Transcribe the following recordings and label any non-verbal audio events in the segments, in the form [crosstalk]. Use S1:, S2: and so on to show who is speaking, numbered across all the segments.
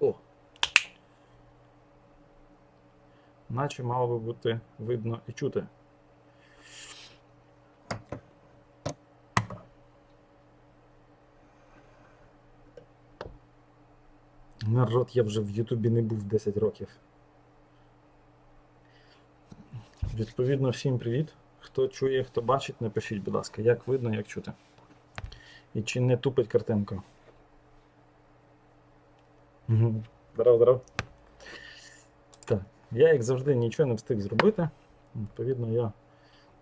S1: О. Наче мало би бути видно і чути. Народ, я вже в Ютубі не був 10 років. Відповідно, всім привіт. Хто чує, хто бачить, напишіть, будь ласка, як видно, як чути. І чи не тупить картинка. Мгм. Здорово, здорово. Так, я, як завжди, нічого не встиг зробити. Відповідно, я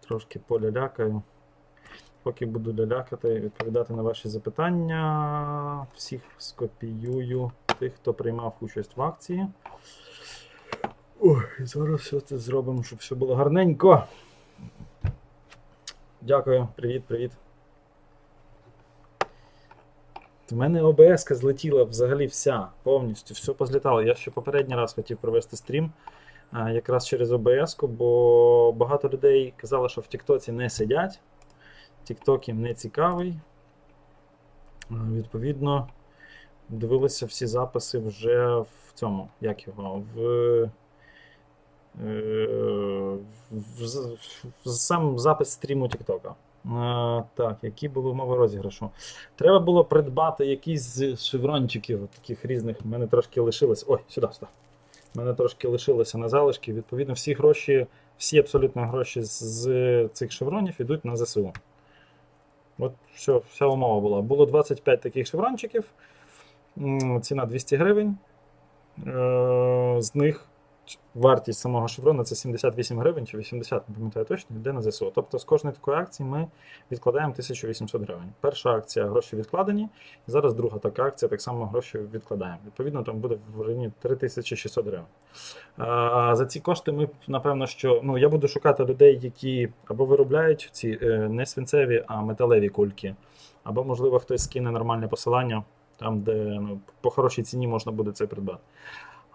S1: трошки полялякаю. Поки буду лялякати, відповідати на ваші запитання. Всіх скопіюю тих, хто приймав участь в акції. Ой, зараз все це зробимо, щоб все було гарненько. Дякую, привіт, привіт. В мене ОБС злетіла взагалі вся, повністю, все позлітало. Я ще попередній раз хотів провести стрім якраз через ОБС, бо багато людей казали, що в Тіктоці не сидять. Тікток їм не цікавий. Відповідно, дивилися всі записи вже в цьому, як його, в. е, в, в, в сам запис стріму Тіктока. Так, які були умови розіграшу? Треба було придбати якісь з шеврончиків таких різних. У мене трошки лишилось. Ой, сюди, сюди. У мене трошки лишилося на залишки. Відповідно, всі гроші, всі абсолютно гроші з, з цих шевронів йдуть на ЗСУ. От все, вся умова була. Було 25 таких шеврончиків. Ціна 200 гривень. Е, З них вартість самого шеврона це 78 гривень чи 80, не пам'ятаю точно, йде на ЗСУ. Тобто з кожної такої акції ми відкладаємо 1800 гривень. Перша акція гроші відкладені, і зараз друга така акція, так само гроші відкладаємо. Відповідно, там буде в районі 3600 гривень. А, за ці кошти ми, напевно, що ну, я буду шукати людей, які або виробляють ці е, не свинцеві, а металеві кульки, або, можливо, хтось скине нормальне посилання, там, де ну, по хорошій ціні можна буде це придбати.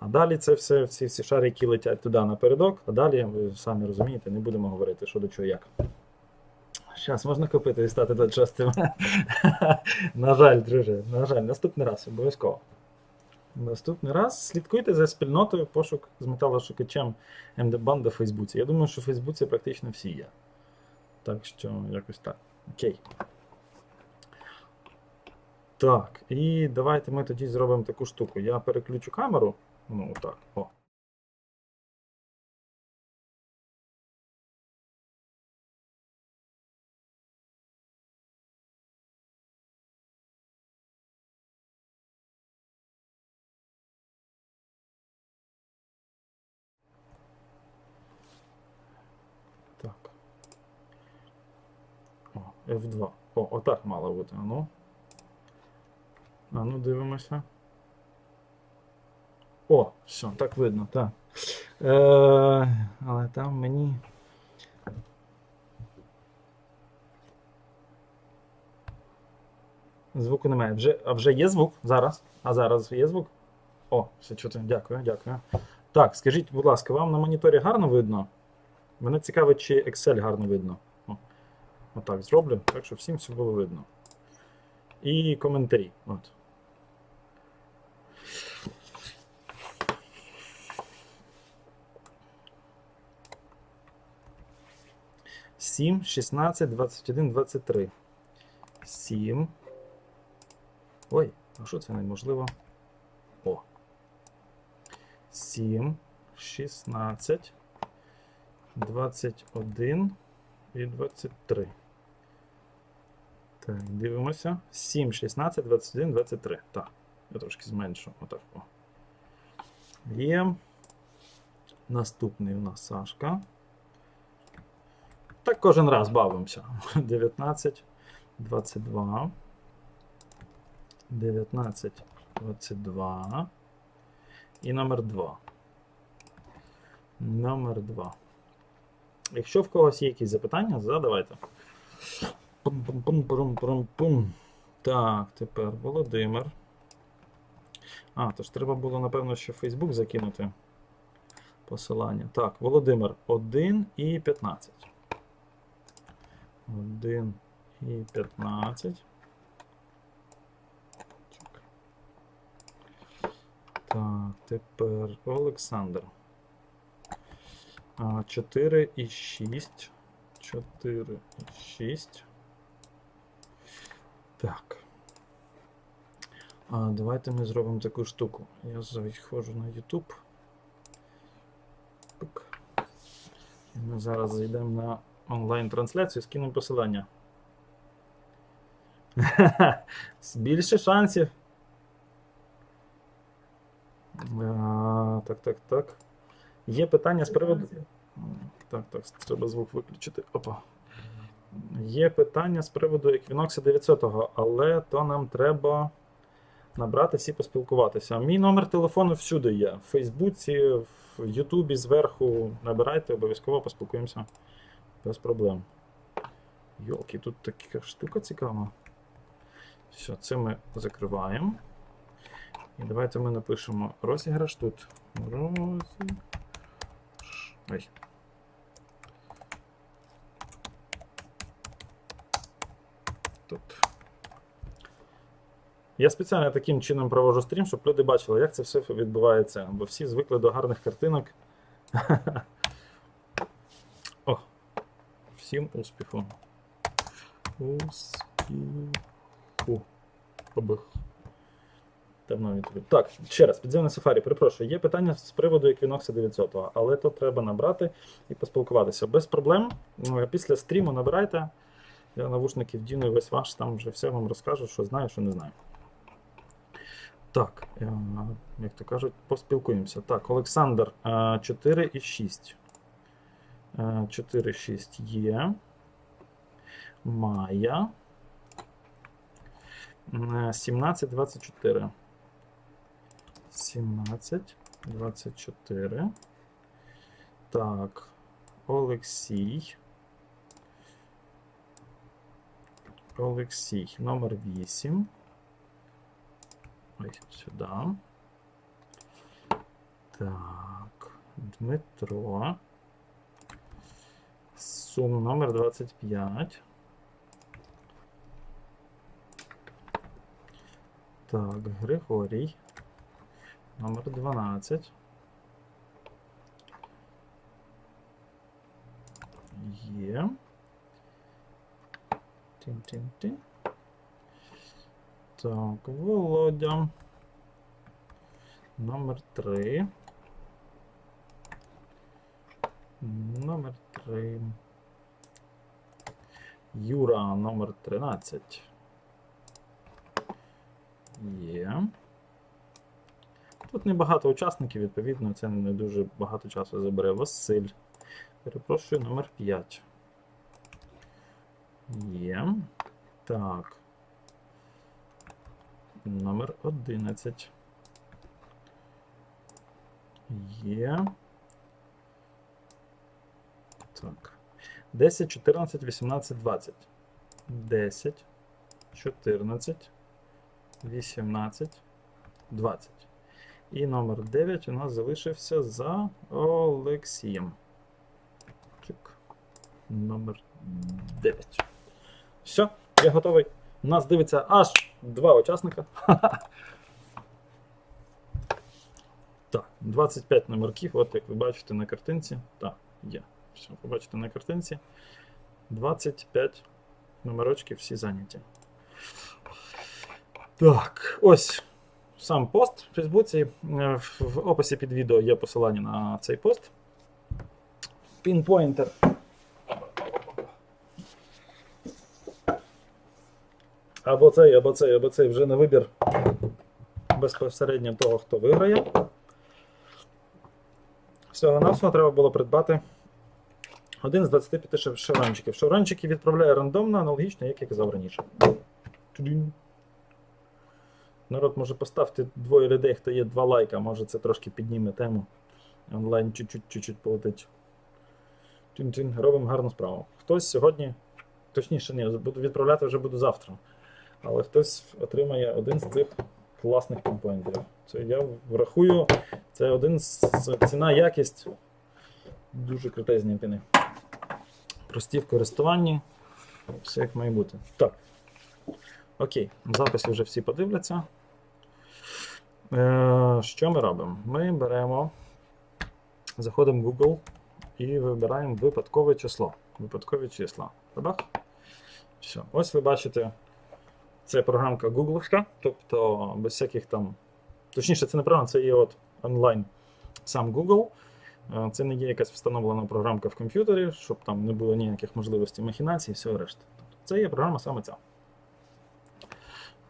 S1: А далі це все, всі, всі шари, які летять туди напередок, а далі, ви самі розумієте, не будемо говорити, що до чого як. Зараз можна купити і стати 26 [laughs] На жаль, друже, на жаль, наступний раз обов'язково. Наступний раз слідкуйте за спільнотою пошук з металошукачем МД Банда в Фейсбуці. Я думаю, що в Фейсбуці практично всі є. Так що якось так. Окей. Так, і давайте ми тоді зробимо таку штуку. Я переключу камеру. Ну, так. О. Так. О, F2. О, отак мало бути. А ну. А ну дивимося. О, все, так видно, так. Е, але там мені. Звуку немає. Вже, а вже є звук зараз? А зараз є звук? О, все чути. Дякую, дякую. Так, скажіть, будь ласка, вам на моніторі гарно видно? Мене цікавить, чи Excel гарно видно. О, отак зроблю, так щоб всім все було видно. І коментарі. От. Сім, 16, 21, 23. 7. Ой, а що це неможливо? О. 7, 16, 21 і 23. Так, дивимося. 7, 16, 21, 23. Так, я трошки зменшу. Отак. Є. Наступний у нас Сашка. Так кожен раз бавимося. 19, 22. 19, 22. І номер 2. Номер 2. Якщо в когось є якісь запитання, задавайте. Пум-пум-пум-пум-пум-пум. Так, тепер Володимир. А, то ж треба було, напевно, ще в Facebook закинути посилання. Так, Володимир 1 і 15. 1 і 15. Так. тепер Олександр. А, 4 і 6. 4 і 6. Так. А, давайте ми зробимо таку штуку. Я заходжу на YouTube. І ми зараз зайдемо на онлайн-трансляцію, скинемо посилання. [laughs] Більше шансів. А, так, так, так. Є питання з приводу. Так, так, треба звук виключити. Опа. Є питання з приводу Equinox 900, але то нам треба набратися і поспілкуватися. Мій номер телефону всюди є. В Фейсбуці, в Ютубі зверху. Набирайте, обов'язково поспілкуємося без проблем. Йолки, тут така штука цікава. Все, це ми закриваємо. І давайте ми напишемо розіграш тут. Розіграш. Ой. Тут. Я спеціально таким чином проводжу стрім, щоб люди бачили, як це все відбувається, бо всі звикли до гарних картинок. [laughs] Всім успіху. Успіху. Побих. Так, ще раз, підземне сафарі, перепрошую, є питання з приводу Equinox 900, але то треба набрати і поспілкуватися. Без проблем. Ну, Після стріму набирайте. Я навушники вдіну і весь ваш, там вже все вам розкажу, що знаю, що не знаю. Так, е, як то кажуть, поспілкуємося. Так, Олександр, е, 4 і 6. 4, 6 є. Майя. Е, 17, 24. 17, 24. Так. Олексій. Олексій. Номер 8. Ось сюди. Так. Дмитро. Сум номер 25. Так, Григорій. Номер 12. Є. Тин-тин-тин. Так, Володя. Номер 3. Номер 3. Юра, номер 13. Є. Тут небагато учасників, відповідно, це не дуже багато часу забере. Василь. Перепрошую, номер 5. Є. Так. Номер 11. Є. Так. 10, 14, 18, 20. 10, 14, 18, 20. І номер 9 у нас залишився за Олексієм. Чик. Номер 9. Все, я готовий. У нас дивиться аж два учасника. [laughs] Так, 25 номерків, от як ви бачите на картинці. Так, є. Все, побачите на картинці. 25 номерочків всі зайняті. Так, ось сам пост в Фейсбуці. Е, В описі під відео є посилання на цей пост. Пінпойнтер. Або цей, або цей, або цей вже на вибір безпосередньо того, хто виграє. Всього навсього треба було придбати один з 25 шев- шеврончиків. Шеврончики відправляє рандомно, аналогічно, як я казав раніше. Народ може поставити двоє людей, хто є два лайка, може це трошки підніме тему. Онлайн чуть-чуть полетить. Робимо гарну справу. Хтось сьогодні, точніше, ні, буду відправляти вже буду завтра. Але хтось отримає один з цих класних компонентів. Це я врахую, це один з ціна якість. Дуже крутезні піни. Прості в користуванні. Все як має бути. Так. Окей, записи вже всі подивляться. Е, що ми робимо? Ми беремо, заходимо в Google і вибираємо випадкове число. Випадкові числа. Бабах. Все. Ось ви бачите, це програмка гугловська, тобто без всяких там. Точніше, це не програма, це є от онлайн сам Google. Це не є якась встановлена програмка в комп'ютері, щоб там не було ніяких можливостей махінацій і всього решти. Тобто це є програма саме ця.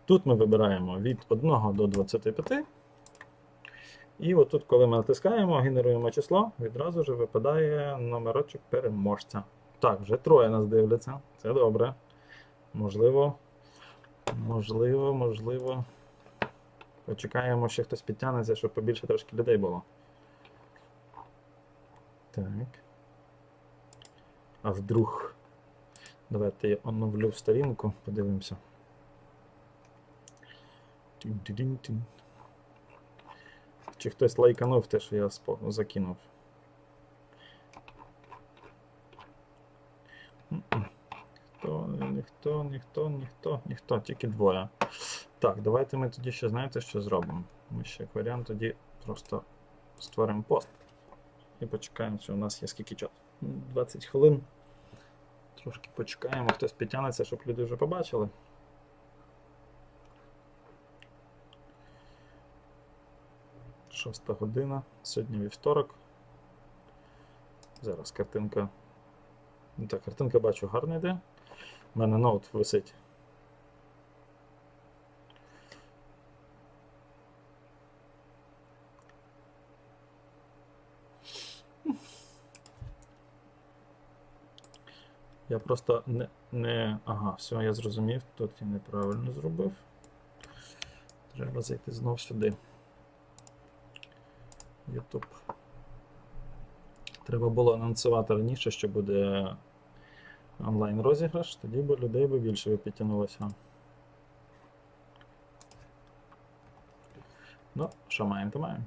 S1: Тут ми вибираємо від 1 до 25. І отут, коли ми натискаємо, генеруємо число, відразу ж випадає номерочок переможця. Так, вже троє нас дивляться. Це добре. Можливо, можливо, можливо. Почекаємо, ще хтось підтягнеться, щоб побільше трошки людей було. Так. А вдруг. Давайте я оновлю сторінку, подивимося. Чи хтось лайканув те, що я закинув. М-м. Хто, ніхто, ніхто, ніхто, ніхто, тільки двоє. Так, давайте ми тоді ще знаєте, що зробимо. Ми ще як варіант тоді просто створимо пост. І почекаємо, що у нас є скільки часу. 20 хвилин. Трошки почекаємо, хтось підтягнеться, щоб люди вже побачили. Шоста година. Сьогодні вівторок. Зараз картинка. Ну Так, картинка бачу гарна йде. У мене ноут висить. Я просто не. не... Ага, все, я зрозумів. Тут я неправильно зробив. Треба зайти знов сюди. YouTube. Треба було анонсувати раніше, що буде онлайн розіграш, тоді б людей би більше підтягнулося. Ну, що маємо, то маємо.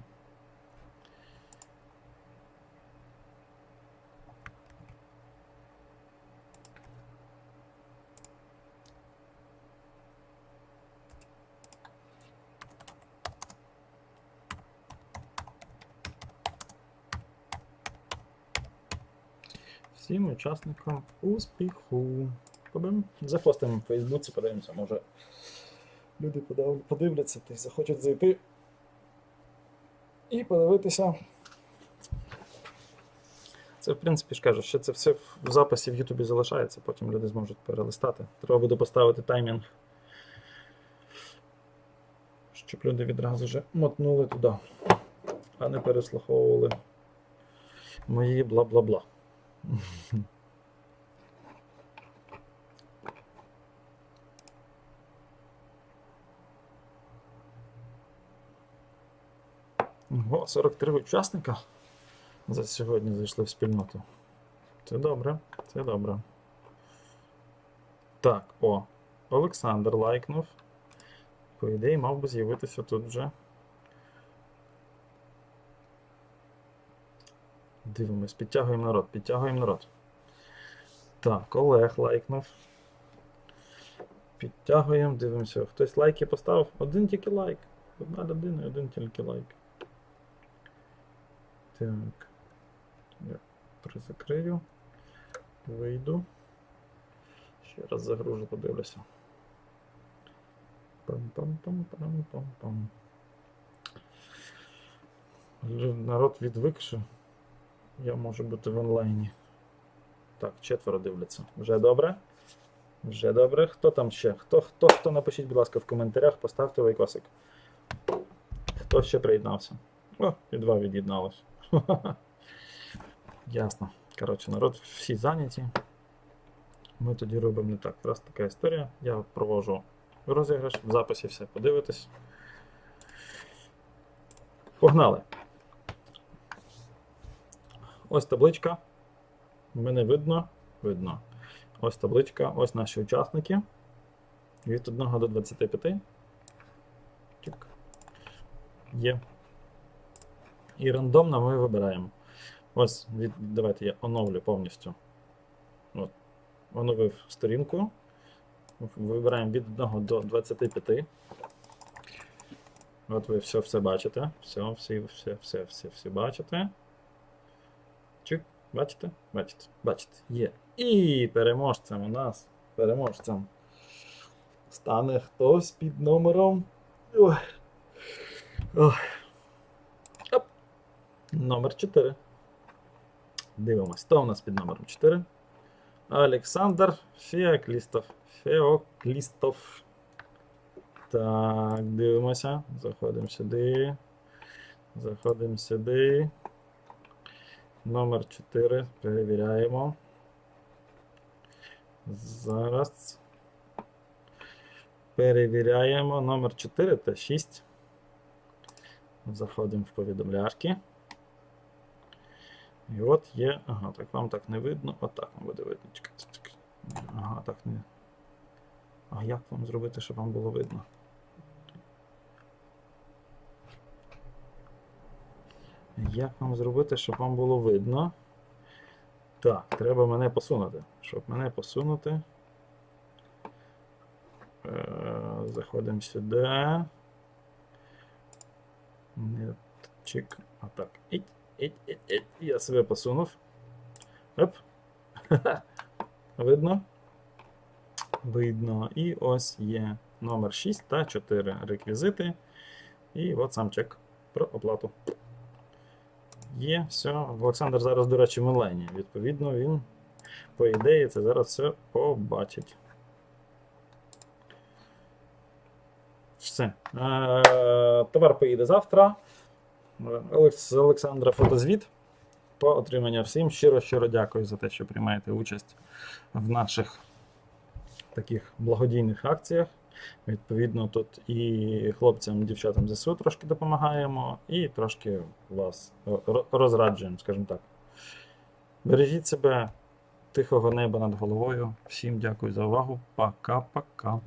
S1: Всім учасникам успіху. Побим. Запостимо в Фейсбуці, подивимося, може люди подивляться, й захочуть зайти і подивитися. Це, в принципі, ж кажу, що це все в записі в Ютубі залишається, потім люди зможуть перелистати. Треба буде поставити таймінг, щоб люди відразу вже мотнули туди, а не переслуховували мої бла-бла-бла. Ого, 43 учасника за сьогодні зайшли в спільноту. Це добре, це добре. Так, о, Олександр лайкнув. По ідеї, мав би з'явитися тут вже. Дивимось, підтягуємо народ, підтягуємо народ. Так, Олег лайкнув. Підтягуємо, дивимося. Хтось лайки поставив. Один тільки лайк. Одна людина і один тільки лайк. Так. Я призакрию. Вийду. Ще раз загружу, подивлюся. Пам-пам-пам-пам-пам-пам. Народ відвик, що я можу бути в онлайні. Так, четверо дивляться. Вже добре? Вже добре. Хто там ще? Хто, хто, хто напишіть, будь ласка, в коментарях, поставте лайкосик. Хто ще приєднався? О, і два від'єдналось. [laughs] Ясно. Коротше, народ всі зайняті. Ми тоді робимо не так. Раз така історія. Я провожу розіграш, в записі все подивитесь. Погнали. Ось табличка. Мене видно? Видно. Ось табличка, ось наші учасники. Від 1 до 25. Чик. Є. І рандомно ми вибираємо. Ось, від, давайте я оновлю повністю. От. Оновив сторінку. Вибираємо від 1 до 25. От ви все, все бачите. Все, всі, все, все, все, все бачите. Бачите? Бачите, бачите, є. І переможцем у нас, переможцем стане хтось під номером. Ой. Ой. Оп. Номер 4. Дивимось, хто у нас під номером 4? Олександр Феоклістов. Феоклістов. Так, дивимося. Заходимо сюди. Заходимо сюди. Номер 4. Перевіряємо. Зараз. Перевіряємо номер 4 та 6. Заходимо в повідомляшки. І от є. Ага, так вам так не видно. Отак вам буде видно. Чекайте. Ага, так не. А як вам зробити, щоб вам було видно? Як вам зробити, щоб вам було видно? Так, треба мене посунути. Щоб мене посунути. Е, Заходимо сюди. Чик. Отак. Іть, іть, іть, іть. Я себе посунув. Оп. [laughs] Видно? Видно. І ось є номер 6 та 4 реквізити. І от сам чек про оплату. Є, все. Олександр зараз, до речі, в Милені. Відповідно, він, по ідеї, це зараз все побачить. Все. Е, товар поїде завтра. З Олександра фотозвіт по отримання всім. Щиро щиро дякую за те, що приймаєте участь в наших таких благодійних акціях. Відповідно, тут і хлопцям, дівчатам ЗСУ трошки допомагаємо, і трошки вас розраджуємо, скажімо так. Бережіть себе, тихого неба над головою. Всім дякую за увагу. Пока-пока.